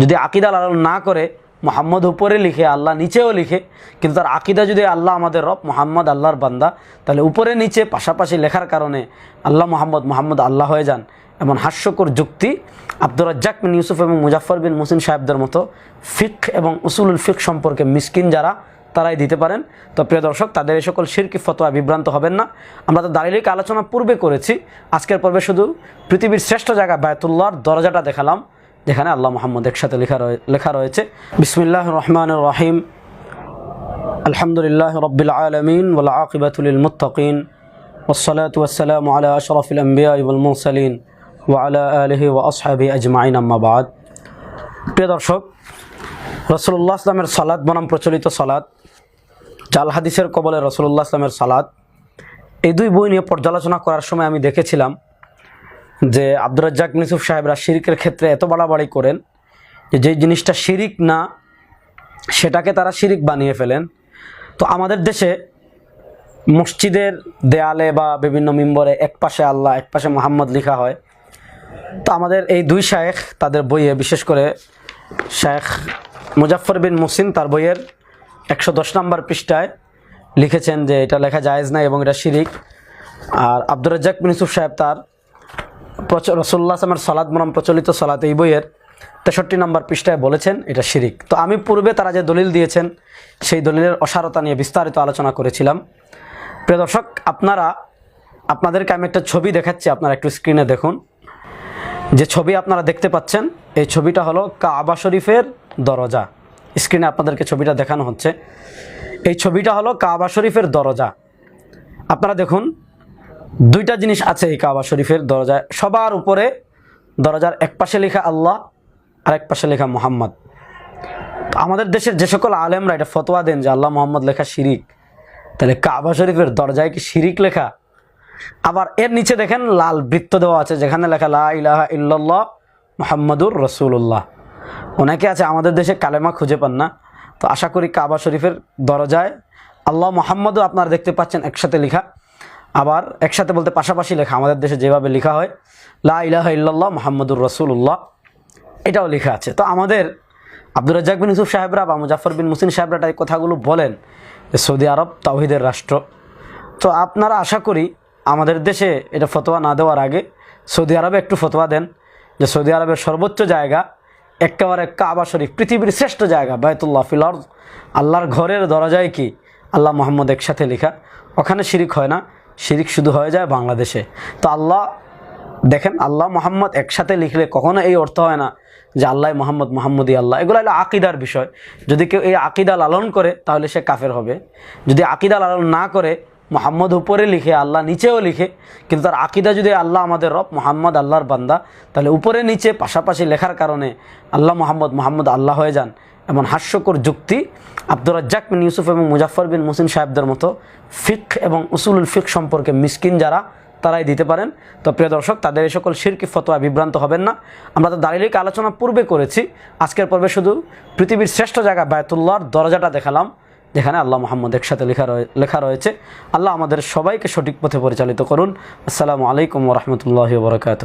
যদি আকিদা লালন না করে, মোহাম্মদ উপরে লিখে, আল্লাহ নিচেও লিখে, কিন্তু তার আকিদা যদি আল্লাহ আমাদের রব, মোহাম্মদ আল্লাহর বান্দা, তাহলে উপরে নিচে পাশাপাশি লেখার কারণে আল্লাহ মোহাম্মদ মোহাম্মদ আল্লাহ হয়ে যান। এমন হাস্যকর যুক্তি আব্দুর রাজ্জাক বিন ইউসুফ এবং মুজাফর বিন মুসিন সাহেবদের মতো ফিক এবং উসুলুল ফিক সম্পর্কে মিসকিন যারা, তারাই দিতে পারেন। তো প্রিয় দর্শক, তাদের এই সকল শিরকি ফতোয়া বিভ্রান্ত হবেন না। আমরা তো দাঁড়িয়ে আলোচনা পূর্বে করেছি। আজকের পর্বে শুধু পৃথিবীর শ্রেষ্ঠ জায়গা বায়তুল্লাহর দরজাটা দেখালাম। যেখানে আল্লাহ মোহাম্মদ একসাথে লেখা রয়ে লেখা রয়েছে বিসমিল্লাহ রহমান রহিম আলহামদুলিল্লাহ রব্বিল আলমিন ওলা আকিবাতুল মুত্তাকিন والصلاة والسلام على أشرف الأنبياء والمرسلين وعلى آله وأصحابه أجمعين أما بعد প্রিয় দর্শক রসুল্লাহ আসলামের সালাদ বনাম প্রচলিত সালাদ জাল হাদিসের কবলে রসুল্লাহ আসলামের সালাদ এই দুই বই নিয়ে পর্যালোচনা করার সময় আমি দেখেছিলাম যে আব্দুর মিসুফ সাহেবরা শিরিকের ক্ষেত্রে এত বাড়াবাড়ি করেন যে যেই জিনিসটা শিরিক না, সেটাকে তারা শিরিক বানিয়ে ফেলেন। তো আমাদের দেশে মসজিদের দেয়ালে বা বিভিন্ন মিম্বরে এক পাশে আল্লাহ, এক পাশে মোহাম্মদ লেখা হয়। তো আমাদের এই দুই শায়েখ তাদের বইয়ে, বিশেষ করে শেখ মুজাফর বিন মুসিন তার বইয়ের একশো দশ নম্বর পৃষ্ঠায় লিখেছেন যে এটা লেখা জায়েজ না এবং এটা শিরিক। আর আব্দুর রাজ্জাক বিন ইউসুফ সাহেব তার রসুল্লাহ আসলামের সালাদ মরম প্রচলিত সালাত এই বইয়ের তেষট্টি নম্বর পৃষ্ঠায় বলেছেন, এটা শিরিক। তো আমি পূর্বে তারা যে দলিল দিয়েছেন, সেই দলিলের অসারতা নিয়ে বিস্তারিত আলোচনা করেছিলাম। প্রিয় দর্শক, আপনারা, আপনাদেরকে আমি একটা ছবি দেখাচ্ছি, আপনারা একটু স্ক্রিনে দেখুন। যে ছবি আপনারা দেখতে পাচ্ছেন, এই ছবিটা হলো কাবা শরীফের দরজা। স্ক্রিনে আপনাদেরকে ছবিটা দেখানো হচ্ছে। এই ছবিটা হলো কাবা শরীফের দরজা। আপনারা দেখুন দুইটা জিনিস আছে এই কাবা শরীফের দরজায়। সবার উপরে দরজার এক পাশে লেখা আল্লাহ, আর এক পাশে লেখা মোহাম্মদ। আমাদের দেশের যে সকল আলেমরা এটা ফতোয়া দেন যে আল্লাহ মোহাম্মদ লেখা শিরিক। তাহলে কাবা শরীফের দরজায় কি শিরিক লেখা? আবার এর নিচে দেখেন লাল বৃত্ত দেওয়া আছে, যেখানে লেখা, লা ইলাহা ইল্লাল্লাহ মোহাম্মদুর রসুল্লাহ অনেকে আছে, আমাদের দেশে কালেমা খুঁজে পান না। তো আশা করি কাবা শরীফের দরজায় আল্লাহ মোহাম্মদও আপনারা দেখতে পাচ্ছেন, একসাথে লেখা। আবার একসাথে বলতে পাশাপাশি লেখা, আমাদের দেশে যেভাবে লেখা হয়, লা ইলাহা ইল্লাল্লাহ মোহাম্মদুর রসুল্লাহ এটাও লেখা আছে। তো আমাদের আব্দুর রাজ্জাক বিন ইউসুফ সাহেবরা বা মুজাফর বিন মুসিন সাহেবরা এই কথাগুলো বলেন যে সৌদি আরব তাওহিদের রাষ্ট্র। তো আপনারা আশা করি আমাদের দেশে এটা ফতোয়া না দেওয়ার আগে সৌদি আরবে একটু ফতোয়া দেন যে সৌদি আরবের সর্বোচ্চ জায়গা একেবারে কাবা শরীফ, পৃথিবীর শ্রেষ্ঠ জায়গা বায়তুল্লাহ ফিলর আল্লাহর ঘরের দরজায় কি? আল্লাহ মোহাম্মদ একসাথে লেখা। ওখানে শিরিক হয় না। শিরিক শুধু হয়ে যায় বাংলাদেশে। তো আল্লাহ, দেখেন আল্লাহ মোহাম্মদ একসাথে লিখলে কখনো এই অর্থ হয় না যে আল্লাহ মোহাম্মদ মোহাম্মদ আল্লাহ। এগুলো হলো আকিদার বিষয়। যদি কেউ এই আকিদা লালন করে, তাহলে সে কাফের হবে। যদি আকিদা লালন না করে মোহাম্মদ উপরে লিখে, আল্লাহ নিচেও লিখে, কিন্তু তার আকিদা যদি আল্লাহ আমাদের রব, মোহাম্মদ আল্লাহর বান্দা, তাহলে উপরে নিচে পাশাপাশি লেখার কারণে আল্লাহ মোহাম্মদ মোহাম্মদ আল্লাহ হয়ে যান। এমন হাস্যকর যুক্তি আব্দুর রাজ্জাক বিন ইউসুফ এবং মুজাফর বিন মুসিন সাহেবদের মতো ফিক এবং উসুলুল ফিক সম্পর্কে মিসকিন যারা, তারাই দিতে পারেন। তো প্রিয় দর্শক, তাদের এই সকল শিরকি ফতোয়া বিভ্রান্ত হবেন না। আমরা তো দাঁড়িয়ে আলোচনা পূর্বে করেছি। আজকের পর্বে শুধু পৃথিবীর শ্রেষ্ঠ জায়গা বায়তুল্লাহর দরজাটা দেখালাম। যেখানে আল্লাহ মোহাম্মদ একসাথে লেখা রয়ে, লেখা রয়েছে। আল্লাহ আমাদের সবাইকে সঠিক পথে পরিচালিত করুন। আসসালামু আলাইকুম রহমতুল্লাহ বরকাত